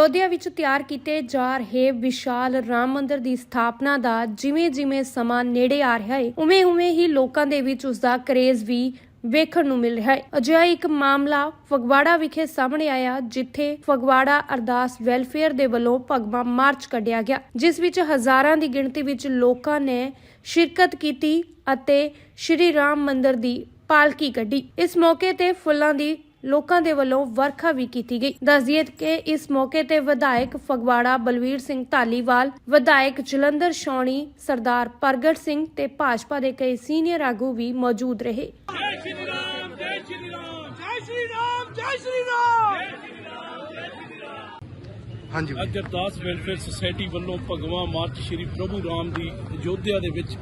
ਅਯੋਧਿਆ ਵਿੱਚ ਤਿਆਰ ਕੀਤੇ ਜਾ ਰਹੇ ਵਿਸ਼ਾਲ ਰਾਮ ਮੰਦਿਰ ਦੀ ਸਥਾਪਨਾ ਦਾ ਜਿਵੇਂ-ਜਿਵੇਂ ਸਮਾਂ ਨੇੜੇ ਆ ਰਿਹਾ ਹੈ ਉਵੇਂ-ਉਵੇਂ ਹੀ ਲੋਕਾਂ ਦੇ ਵਿੱਚ ਉਸ ਦਾ ਕਰੇਜ਼ ਵੀ ਵੇਖਣ ਨੂੰ ਮਿਲ ਰਿਹਾ ਹੈ ਅਜਿਹਾ ਇੱਕ ਮਾਮਲਾ ਫਗਵਾੜਾ ਵਿਖੇ ਸਾਹਮਣੇ ਆਇਆ, ਜਿੱਥੇ ਫਗਵਾੜਾ ਅਰਦਾਸ ਵੈਲਫੇਅਰ ਦੇ ਵੱਲੋਂ ਭਗਵਾ ਮਾਰਚ ਕੱਢਿਆ ਗਿਆ, ਜਿਸ ਵਿੱਚ ਹਜ਼ਾਰਾਂ ਦੀ ਗਿਣਤੀ ਵਿੱਚ ਲੋਕਾਂ ਨੇ ਸ਼ਿਰਕਤ ਕੀਤੀ ਅਤੇ ਸ਼੍ਰੀ ਰਾਮ ਮੰਦਿਰ ਦੀ ਪਾਲਕੀ ਕੱਢੀ। ਇਸ ਮੌਕੇ ਤੇ ਫੁੱਲਾਂ ਦੀ ਲੋਕਾਂ ਦੇ ਵੱਲੋਂ ਵਰਖਾ ਵੀ ਕੀਤੀ ਗਈ। ਦੱਸਦੀਏ ਕਿ ਇਸ ਮੌਕੇ ਤੇ ਵਿਧਾਇਕ ਫਗਵਾੜਾ ਬਲਵੀਰ ਸਿੰਘ ਧਾਲੀਵਾਲ ਵਿਧਾਇਕ ਜਲੰਧਰ ਸ਼ੌਣੀ ਸਰਦਾਰ ਪ੍ਰਗਟ ਸਿੰਘ ਤੇ ਭਾਜਪਾ ਦੇ ਕਈ ਸੀਨੀਅਰ ਆਗੂ ਵੀ ਮੌਜੂਦ ਰਹੇ ਜੈ ਸ਼੍ਰੀ ਰਾਮ ਜੈ ਸ਼੍ਰੀ ਰਾਮ ਜੈ ਸ਼੍ਰੀ ਰਾਮ ਜੈ ਸ਼੍ਰੀ ਰਾਮ ਹਾਂਜੀ, ਅੱਜ ਅਰਦਾਸ ਵੈਲਫੇਅਰ ਸੁਸਾਇਟੀ ਵੱਲੋਂ ਭਗਵਾ ਮਾਰਚ ਸ਼੍ਰੀ ਪ੍ਰਭੂ ਰਾਮ ਦੀ ਅਯੋਧਿਆ ਦੇ ਵਿੱਚ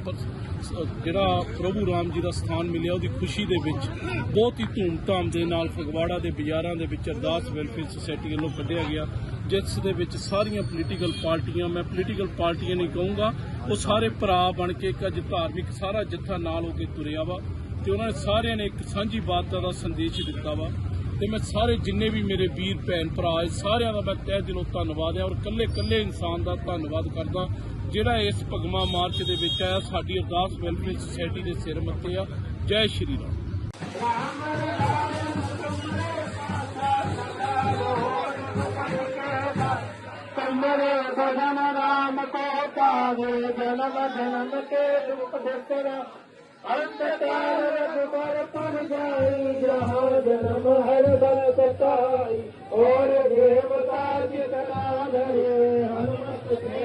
ਜਿਹੜਾ ਪ੍ਰਭੂ ਰਾਮ ਜੀ ਦਾ ਸਥਾਨ ਮਿਲਿਆ, ਉਹਦੀ ਖੁਸ਼ੀ ਦੇ ਵਿੱਚ ਬਹੁਤ ਹੀ ਧੂਮਧਾਮ ਦੇ ਨਾਲ ਫਗਵਾੜਾ ਦੇ ਬਾਜ਼ਾਰਾਂ ਦੇ ਵਿੱਚ ਅਰਦਾਸ ਵੈਲਫੇਅਰ ਸੁਸਾਇਟੀ ਵੱਲੋਂ ਕੱਢਿਆ ਗਿਆ, ਜਿਸ ਦੇ ਵਿੱਚ ਸਾਰੀਆਂ ਪੋਲੀਟੀਕਲ ਪਾਰਟੀਆਂ, ਮੈਂ ਪੋਲੀਟੀਕਲ ਪਾਰਟੀਆਂ ਨਹੀਂ ਕਹੂੰਗਾ, ਉਹ ਸਾਰੇ ਭਰਾ ਬਣ ਕੇ ਇੱਕ ਅੱਜ ਧਾਰਮਿਕ ਸਾਰਾ ਜੱਥਾ ਨਾਲ ਹੋ ਕੇ ਤੁਰਿਆ ਵਾ, ਤੇ ਉਹਨਾਂ ਨੇ ਸਾਰਿਆਂ ਨੇ ਇੱਕ ਸਾਂਝੀ ਬਾਤ ਦਾ ਸੰਦੇਸ਼ ਦਿੱਤਾ ਵਾ। ਤੇ ਮੈਂ ਸਾਰੇ ਜਿੰਨੇ ਵੀ ਮੇਰੇ ਵੀਰ, ਭੈਣ, ਭਰਾ ਸਾਰਿਆਂ ਦਾ ਮੈਂ ਤਹਿ ਦਿਲੋਂ ਧੰਨਵਾਦ ਹੈ ਔਰ ਕੱਲੇ ਕੱਲੇ ਇਨਸਾਨ ਦਾ ਧੰਨਵਾਦ ਕਰਦਾ, ਜਿਹੜਾ ਇਸ ਭਗਮਾ ਮਾਰਚ ਦੇ ਵਿੱਚ ਆਇਆ, ਸਾਡੀ ਅਰਦਾਸ ਵੈਲਫੇਅਰ ਸੋਸਾਇਟੀ ਦੇ ਸਿਰ ਮੱਤੇ ਆ। ਜੈ ਸ਼੍ਰੀ ਰਾਮ। अंत काल रघुबर पर जाई जहाँ जन्म हर बल कटाई और देवता जितना धरे हनुमत से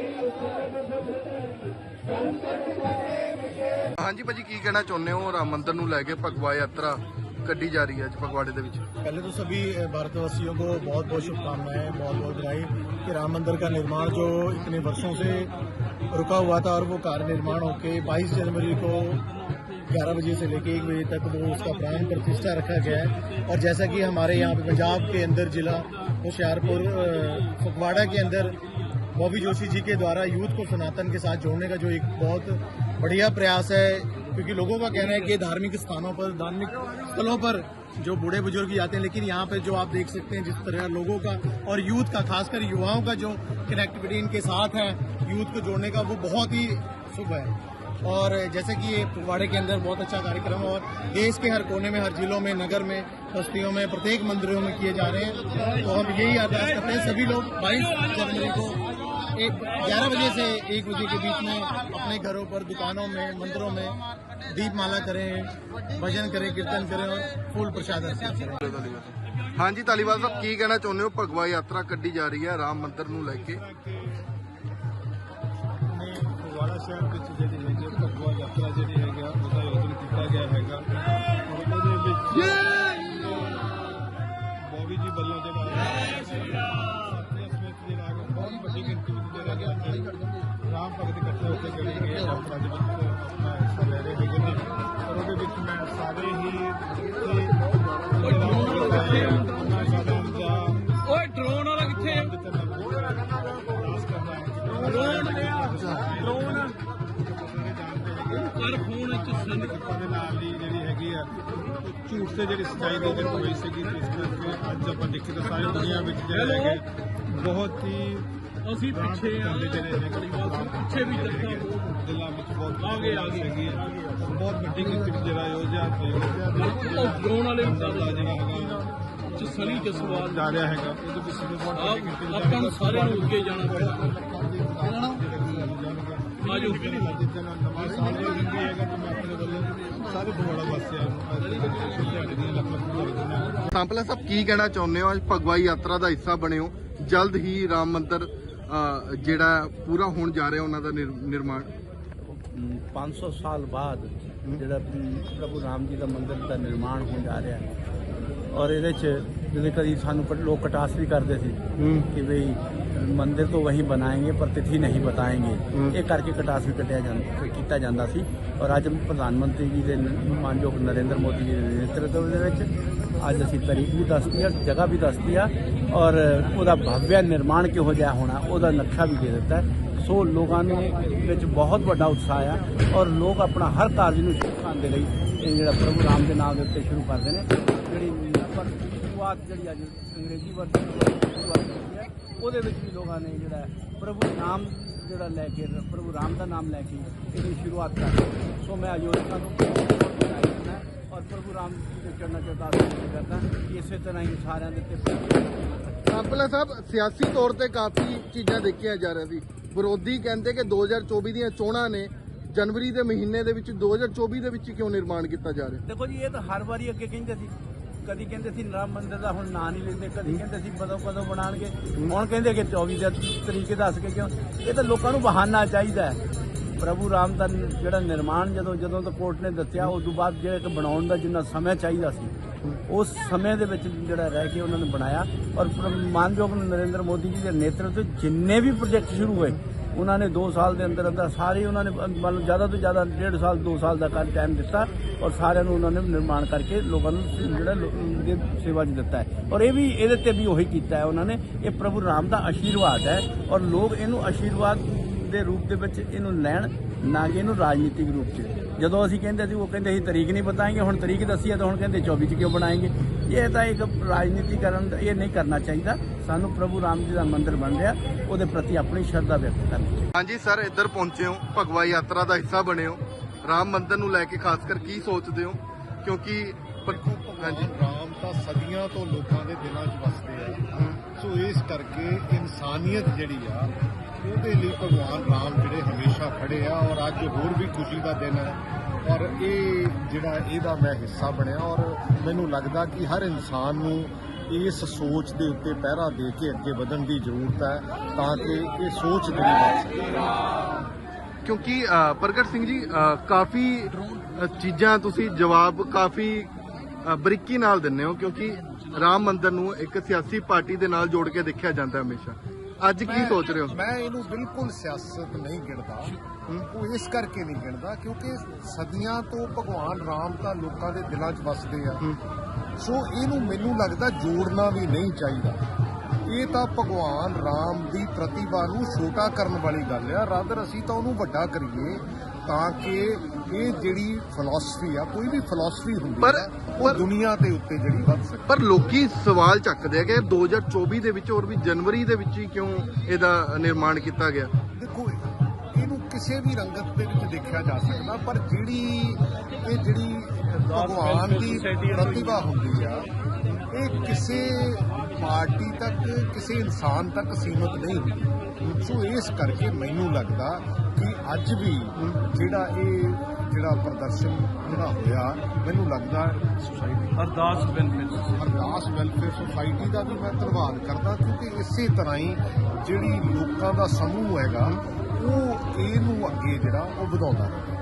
ਹਾਂਜੀ ਭਾਜੀ ਕੀ ਕਹਿਣਾ ਚਾਹੁੰਦੇ ਹੋ ਰਾਮ ਮੰਦਿਰ ਨੂੰ ਲੈ ਕੇ ਭਗਵਾ ਯਾਤਰਾ ਕੱਢੀ ਜਾ ਰਹੀ ਹੈ ਅੱਜ ਫਗਵਾੜੇ ਦੇ ਵਿੱਚ पहले तो सभी भारतवासियों को बहुत बहुत शुभकामनाएं बहुत बहुत बधाई कि राम मंदिर का निर्माण जो इतने वर्षों से रुका हुआ था और वो कार्य निर्माण होके 22 जनवरी को 11 बजे से लेके एक बजे तक वो उसका प्राण प्रतिष्ठा रखा गया है। और जैसा कि हमारे यहाँ पे पंजाब के अंदर जिला होशियारपुर फगवाड़ा के अंदर बॉबी जोशी जी के द्वारा यूथ को सनातन के साथ जोड़ने का जो एक बहुत बढ़िया प्रयास है, क्योंकि लोगों का कहना है कि धार्मिक स्थानों पर, धार्मिक स्थलों पर जो बूढ़े बुज़ुर्ग जाते हैं, लेकिन यहाँ पे जो आप देख सकते हैं जिस तरह लोगों का और यूथ का, खासकर युवाओं का जो कनेक्टिविटी इनके साथ है, यूथ को जोड़ने का, वो बहुत ही शुभ है। और जैसे कि ये फगवाड़े के अंदर बहुत अच्छा कार्यक्रम है और देश के हर कोने में हर जिलों में नगर में बस्तियों में प्रत्येक मंदिरों में किए जा रहे हैं तो हम यही अरदास करते हैं सभी लोग 22 जनवरी को एक ग्यारह बजे से एक बजे के बीच में अपने घरों पर दुकानों में मंदिरों में दीपमाला करें भजन करें कीर्तन करें और फूल प्रसाद अर्पित करें ਹਾਂਜੀ ਧਾਲੀਵਾਲ ਸਾਹਿਬ ਕੀ ਕਹਿਣਾ ਚਾਹੁੰਦੇ ਹੋ ਭਗਵਾ ਯਾਤਰਾ ਕੱਢੀ ਜਾ ਰਹੀ ਹੈ ਰਾਮ ਮੰਦਿਰ ਨੂੰ ਲੈ ਕੇ ਨੇ ਫਗਵਾੜਾ ਸ਼ਹਿਰ ਵਿੱਚ ਜਿਹੜੀ ਹੈਗੀ ਭਗਵਾ ਯਾਤਰਾ ਜਿਹੜੀ ਹੈਗਾ ਉਹਦਾ ਆਯੋਜਨ ਕੀਤਾ ਗਿਆ ਹੈਗਾ। ਉਹਦੇ ਵਿੱਚ ਬੋਬੀ ਜੀ ਵੱਲੋਂ ਜਿਹੜਾ ਰਾਮ ਭਗਤ ਇਕੱਠੇ ਹੋ ਕੇ ਜਿਹੜੇ ਹੈਗੇ ਆ ਯਾਤਰਾ ਦੇ ਵਿੱਚ ਕਰ ਫੋਨ ਚ ਸੈਂਡ ਦੇ ਨਾਲ ਹੀ ਜਿਹੜੀ ਹੈਗੀ ਆ ਝੂਠ ਤੇ ਜਿਹੜੀ ਸਚਾਈ ਦੀ ਜਿਹੜੀ ਹੋਈ ਸੀਗੀ ਇਸ ਕਰਕੇ ਅੱਜ ਆਪਾਂ ਦੇਖੀਏ ਤਾਂ ਸਾਰੀ ਦੁਨੀਆ ਵਿੱਚ ਜਿਹੜੇ ਹੈਗੇ ਬਹੁਤ ਹੀ ਅਸੀਂ ਪਿੱਛੇ ਆ ਪਿੱਛੇ ਵੀ ਜੱਥਾ ਦਿਲਾਂ ਵਿੱਚ ਬਹੁਤ ਆ ਗਏ, ਆ ਗਏ। ਬਹੁਤ ਵੱਡੀ ਗਿਣਤੀ ਵਿੱਚ ਜਿਹੜਾ ਯੋਜਿਆ ਤੇ ਡਰੋਨ ਵਾਲੇ ਦਾ ਜਿਹੜਾ ਹੈਗਾ ਚ ਸਨੀ ਜਸਵਾਲ। ਜਾ ਰਿਹਾ ਹੈਗਾ ਉਹਦੇ ਵਿੱਚ ਬਹੁਤ ਵੱਡੀ ਗਿਣਤੀ ਵਿੱਚ ਆਪਾਂ ਨੂੰ ਸਾਰਿਆਂ ਨੂੰ ਅੱਗੇ ਜਾਣਾ ਪੈਣਾ। ਆਜੋ। ਵੀ ਸੰਪਲਾ ਸਾਹਿਬ ਕੀ ਕਹਿਣਾ ਚਾਹੁੰਦੇ ਹੋ? ਅੱਜ ਭਗਵਾ ਯਾਤਰਾ ਦਾ ਹਿੱਸਾ ਬਣੇ ਹੋ। ਜਲਦ ਹੀ ਰਾਮ ਮੰਦਿਰ ਜਿਹੜਾ ਪੂਰਾ ਹੋਣ ਜਾ ਰਿਹਾ ਉਹਨਾਂ ਦਾ ਨਿਰ- ਨਿਰਮਾਣ। 500 ਸਾਲ ਬਾਅਦ ਜਿਹੜਾ ਪ੍ਰਭੂ ਰਾਮ ਜੀ ਦਾ ਮੰਦਿਰ ਦਾ ਨਿਰਮਾਣ ਹੋਣ ਜਾ ਰਿਹਾ ਹੈ। ਔਰ ਇਹਦੇ ਚ ਜਿਹਦੇ ਕਦੀ ਸਾਨੂੰ ਲੋਕ ਕਟਾਸ ਵੀ ਕਰਦੇ ਸੀ ਕਿ ਭਈ ਮੰਦਿਰ ਤੋਂ ਵਹੀ ਬਣਾਏंगे ਪਰ ਤਿਥੀ ਨਹੀਂ ਬਤਾਏंगे ਇਹ ਕਰਕੇ ਕਟਾਸ ਵੀ ਕੱਟਿਆ ਜਾਂਦਾ ਕੀਤਾ ਜਾਂਦਾ ਸੀ। ਔਰ ਅੱਜ ਪ੍ਰਧਾਨ ਮੰਤਰੀ ਜੀ ਦੇ ਮਾਨਯੋਗ ਨਰਿੰਦਰ ਮੋਦੀ ਜੀ ਦੇ ਨੇਤਰਤਵ ਦੇ ਵਿੱਚ ਅੱਜ ਅਸੀਂ ਤਾਰੀਖ ਵੀ ਦੱਸਦੀ ਆ ਜਗ੍ਹਾ ਵੀ ਦੱਸਦੀ ਆ ਔਰ ਉਹਦਾ ਭਵਯ ਨਿਰਮਾਣ ਕਿਹੋ ਜਿਹਾ ਹੋਣਾ ਉਹਦਾ ਨਕਸ਼ਾ ਵੀ ਦੇ ਦਿੱਤਾ ਸੋ ਲੋਕਾਂ ਨੂੰ ਵਿੱਚ ਬਹੁਤ ਵੱਡਾ ਉਤਸ਼ਾਹ ਆ ਔਰ ਲੋਕ ਆਪਣਾ ਹਰ ਕਾਰਜ ਨੂੰ ਸ਼ੁਰੂ ਦੇ ਲਈ ਇਹ ਜਿਹੜਾ ਪ੍ਰਭੂ ਰਾਮ ਦੇ ਨਾਮ ਦੇ ਉੱਤੇ ਸ਼ੁਰੂ ਕਰਦੇ ਨੇ। ਜਿਹੜੀ ਪਰ ਸ਼ੁਰੂਆਤ ਜਿਹੜੀ ਅੱਜ ਅੰਗਰੇਜ਼ੀ ਸ਼ੁਰੂਆਤ ਕੀਤੀ ਹੈ ਉਹਦੇ ਵਿੱਚ ਵੀ ਲੋਕਾਂ ਨੇ ਜਿਹੜਾ ਪ੍ਰਭੂ ਨਾਮ ਜਿਹੜਾ ਲੈ ਕੇ ਪ੍ਰਭੂ ਰਾਮ ਦਾ ਨਾਮ ਲੈ ਕੇ ਇਹਦੀ ਸ਼ੁਰੂਆਤ ਕਰ ਸੋ ਮੈਂ ਵਧਾਈ ਦਿੰਦਾ ਔਰ ਪ੍ਰਭੂ ਰਾਮ ਜੀ ਦੇ ਚਰਨਾਂ 'ਚ ਅਰਦਾਸ ਕਰਦਾ ਕਿ ਇਸੇ ਤਰ੍ਹਾਂ ਹੀ ਸਾਰਿਆਂ ਦੇ ਤੇ ਆਪਲਾ ਸਾਹਿਬ ਸਿਆਸੀ ਤੌਰ ਤੇ ਕਾਫੀ ਚੀਜ਼ਾਂ ਦੇਖੀਆਂ ਜਾ ਰਹੀਆਂ ਸੀ। ਵਿਰੋਧੀ ਕਹਿੰਦੇ ਕਿ 2024 ਦੀਆਂ ਚੋਣਾਂ ਨੇ ਜਨਵਰੀ ਦੇ ਮਹੀਨੇ ਦੇ ਵਿੱਚ 2024 ਦੇ ਵਿੱਚ ਕਿਉਂ ਨਿਰਮਾਣ ਕੀਤਾ ਜਾ ਰਿਹਾ? ਦੇਖੋ ਜੀ ਇਹ ਤਾਂ ਹਰ ਵਾਰੀ ਅੱਗੇ ਕਹਿੰਦੇ ਸੀ। ਕਦੀ ਕਹਿੰਦੇ ਸੀ ਰਾਮ ਮੰਦਿਰ ਦਾ ਹੁਣ ਨਾਂ ਨਹੀਂ ਲੈਂਦੇ, ਕਦੀ ਕਹਿੰਦੇ ਸੀ ਕਦੋਂ ਕਦੋਂ ਬਣਾਉਣਗੇ। ਹੁਣ ਕਹਿੰਦੇ ਕਿ 24 ਦੇ ਤਰੀਕੇ ਦੱਸ ਕੇ ਕਿਉਂ? ਇਹ ਤਾਂ ਲੋਕਾਂ ਨੂੰ ਬਹਾਨਾ ਚਾਹੀਦਾ ਹੈ। ਪ੍ਰਭੂ ਰਾਮ ਦਾ ਜਿਹੜਾ ਨਿਰਮਾਣ ਜਦੋਂ ਜਦੋਂ ਤੋਂ ਕੋਰਟ ਨੇ ਦੱਸਿਆ, ਉਸ ਤੋਂ ਬਾਅਦ ਜਿਹੜਾ ਕਿ ਬਣਾਉਣ ਦਾ ਜਿੰਨਾ ਸਮਾਂ ਚਾਹੀਦਾ ਸੀ, ਉਸ ਸਮੇਂ ਦੇ ਵਿੱਚ ਜਿਹੜਾ ਰਹਿ ਕੇ ਉਹਨਾਂ ਨੇ ਬਣਾਇਆ। ਔਰ ਮਾਨਯੋਗ ਨਰਿੰਦਰ ਮੋਦੀ ਜੀ ਦੇ ਨੇਤਰਤਵ ਜਿੰਨੇ ਵੀ ਪ੍ਰੋਜੈਕਟ ਸ਼ੁਰੂ ਹੋਏ ਉਹਨਾਂ ਨੇ 2 ਸਾਲ ਦੇ ਅੰਦਰ ਅੰਦਰ ਸਾਰੇ ਉਹਨਾਂ ਨੇ ਮਤਲਬ ਜ਼ਿਆਦਾ ਤੋਂ ਜ਼ਿਆਦਾ 1.5 ਸਾਲ 2 ਸਾਲ ਦਾ ਕਰ ਟਾਈਮ ਦਿੱਤਾ ਔਰ ਸਾਰਿਆਂ ਨੂੰ ਉਹਨਾਂ ਨੇ ਨਿਰਮਾਣ ਕਰਕੇ ਲੋਕਾਂ ਨੂੰ ਜਿਹੜਾ ਦੇ ਸੇਵਾ 'ਚ ਦਿੱਤਾ ਹੈ। ਔਰ ਇਹ ਵੀ, ਇਹਦੇ ਤੇ ਵੀ ਉਹੀ ਕੀਤਾ ਹੈ ਉਹਨਾਂ ਨੇ। ਇਹ ਪ੍ਰਭੂ ਰਾਮ ਦਾ ਆਸ਼ੀਰਵਾਦ ਹੈ ਔਰ ਲੋਕ ਇਹਨੂੰ ਆਸ਼ੀਰਵਾਦ ਦੇ ਰੂਪ ਦੇ ਵਿੱਚ ਇਹਨੂੰ ਲੈਣ ਨਾ ਕਿ ਇਹਨੂੰ ਰਾਜਨੀਤਿਕ ਰੂਪ 'ਚ। ਜਦੋਂ ਅਸੀਂ ਕਹਿੰਦੇ ਸੀ ਉਹ ਕਹਿੰਦੇ ਸੀ ਤਰੀਕ ਨਹੀਂ ਬਤਾਏਂਗੇ ਹੁਣ ਤਰੀਕ ਦੱਸੀ ਹੈ ਤਾਂ ਹੁਣ ਕਹਿੰਦੇ 24 'ਚ ਕਿਉਂ ਬਣਾਏਂਗੇ? ਇਹ ਤਾਂ ਇੱਕ ਰਾਜਨੀਤੀਕਰਨ ਦਾ- ਇਹ ਨਹੀਂ ਕਰਨਾ ਚਾਹੀਦਾ। ਸਾਨੂੰ ਪ੍ਰਭੂ ਰਾਮ ਜੀ ਦਾ ਮੰਦਿਰ ਬਣ ਰਿਹਾ। ਉਹਦੇ ਪ੍ਰਤੀ ਆਪਣੀ ਸ਼ਰਧਾ ਵਿਅਕਤ ਕਰਨੀ ਚਾਹੀਦੀ। ਹਾਂਜੀ ਸਰ ਇੱਧਰ ਪਹੁੰਚੇ ਹੋ ਭਗਵਾ ਯਾਤਰਾ ਦਾ ਹਿੱਸਾ ਬਣੇ ਹੋ। ਰਾਮ ਮੰਦਿਰ ਨੂੰ ਲੈ ਕੇ ਖਾਸ ਕਰ ਕੀ ਸੋਚਦੇ ਹੋ? ਕਿਉਂਕਿ ਹਾਂਜੀ। ਰਾਮ ਤਾਂ ਸਦੀਆਂ ਤੋਂ ਲੋਕਾਂ ਦੇ ਦਿਲਾਂ 'ਚ ਵਸਦੇ ਆ। ਸੋ ਇਸ ਕਰਕੇ ਇਨਸਾਨੀਅਤ ਜਿਹੜੀ ਆ ਉਹਦੇ ਲਈ ਭਗਵਾਨ ਰਾਮ ਜਿਹੜੇ ਹਮੇਸ਼ਾ ਖੜੇ ਆ ਔਰ ਅੱਜ ਹੋਰ ਵੀ ਖੁਸ਼ੀ ਦਾ ਦਿਨ ਹੈ। ਔਰ ਇਹ ਜਿਹੜਾ ਇਹਦਾ ਮੈਂ ਹਿੱਸਾ ਬਣਿਆ ਔਰ ਮੈਨੂੰ ਲੱਗਦਾ ਕਿ ਹਰ ਇਨਸਾਨ ਨੂੰ ਇਸ ਸੋਚ ਦੇ ਉੱਤੇ ਪਹਿਰਾ ਦੇ ਕੇ ਅੱਗੇ ਵਧਣ ਦੀ ਜ਼ਰੂਰਤ ਹੈ ਤਾਂ ਕਿ ਇਹ ਸੋਚ ਜਿਹੜੀ ਬਣ ਸਕੇ। ਕਿਉਂਕਿ ਪ੍ਰਗਟ ਸਿੰਘ ਜੀ ਕਾਫੀ ਚੀਜ਼ਾਂ ਤੁਸੀਂ ਜਵਾਬ ਕਾਫੀ ਬਰੀਕੀ ਨਾਲ ਦਿੰਦੇ ਹੋ ਕਿਉਂਕਿ ਰਾਮ ਮੰਦਰ ਨੂੰ ਇੱਕ ਸਿਆਸੀ ਪਾਰਟੀ ਦੇ ਨਾਲ ਜੋੜ ਕੇ ਦੇਖਿਆ ਜਾਂਦਾ ਹਮੇਸ਼ਾ। ਅੱਜ ਕੀ ਸੋਚ ਰਹੇ ਹੋ? ਮੈਂ ਇਹਨੂੰ ਬਿਲਕੁਲ ਸਿਆਸਤ ਨਹੀਂ ਗਿਣਦਾ। ਉਹ ਇਸ ਕਰਕੇ ਨਹੀਂ ਗਿਣਦਾ ਕਿਉਂਕਿ ਸਦੀਆਂ ਤੋਂ ਭਗਵਾਨ ਰਾਮ ਤਾਂ ਲੋਕਾਂ ਦੇ ਦਿਲਾਂ 'ਚ ਵਸਦੇ ਆ। ਸੋ ਇਹਨੂੰ ਮੈਨੂੰ ਲੱਗਦਾ ਜੋੜਨਾ ਵੀ ਨਹੀਂ ਚਾਹੀਦਾ। ਇਹ ਤਾਂ ਭਗਵਾਨ ਰਾਮ ਦੀ ਪ੍ਰਤਿਭਾ ਨੂੰ ਛੋਟਾ ਕਰਨ ਵਾਲੀ ਗੱਲ ਆ। ਰਾਦਰ ਅਸੀਂ ਤਾਂ ਉਹਨੂੰ ਵੱਡਾ ਕਰੀਏ। ਤਾਂ ਕਿ ਇਹ ਜਿਹੜੀ ਫਿਲਾਸਫੀ ਆ ਕੋਈ ਵੀ ਫਿਲਾਸਫੀ ਹੁੰਦੀ ਪਰ- ਹੈ ਉਹ ਦੁਨੀਆ ਦੇ ਉੱਤੇ ਜਿਹੜੀ ਵੱਧ ਸਕੇ ਪਰ ਲੋਕੀ ਸਵਾਲ ਚੱਕਦੇ ਆ ਕਿ 2024 ਦੇ ਵਿੱਚ ਔਰ ਵੀ ਜਨਵਰੀ ਦੇ ਵਿੱਚ ਹੀ ਕਿਉਂ ਇਹਦਾ ਨਿਰਮਾਣ ਕੀਤਾ ਗਿਆ? ਦੇਖੋ ਇਹਨੂੰ ਕਿਸੇ ਵੀ ਰੰਗਤ ਦੇ ਵਿੱਚ ਦੇਖਿਆ ਜਾ ਸਕਦਾ ਪਰ ਜਿਹੜੀ ਇਹ ਜਿਹੜੀ ਭਗਵਾਨ ਦੀ ਪ੍ਰਤਿਭਾ ਹੁੰਦੀ ਆ ਇਹ ਕਿਸੇ ਪਾਰਟੀ ਤੱਕ ਕਿਸੇ ਇਨਸਾਨ ਤੱਕ ਸੀਮਤ ਨਹੀਂ ਹੁੰਦੀ। ਸੋ ਇਸ ਕਰਕੇ ਮੈਨੂੰ ਲੱਗਦਾ ਕਿ ਅੱਜ ਵੀ ਜਿਹੜਾ ਇਹ ਜਿਹੜਾ ਪ੍ਰਦਰਸ਼ਨ ਜਿਹੜਾ ਹੋਇਆ ਮੈਨੂੰ ਲੱਗਦਾ ਸੋਸਾਇਟੀ ਅਰਦਾਸ ਬੈਨੀਫਿਟ ਅਰਦਾਸ ਵੈਲਫੇਅਰ ਸੁਸਾਇਟੀ ਦਾ ਵੀ ਮੈਂ ਧੰਨਵਾਦ ਕਰਦਾ ਕਿਉਂਕਿ ਇਸੇ ਤਰ੍ਹਾਂ ਹੀ ਜਿਹੜੀ ਲੋਕਾਂ ਦਾ ਸਮੂਹ ਹੈਗਾ ਉਹ ਇਹਨੂੰ ਅੱਗੇ ਜਿਹੜਾ ਉਹ ਵਧਾਉਂਦਾ ਰਹੇ।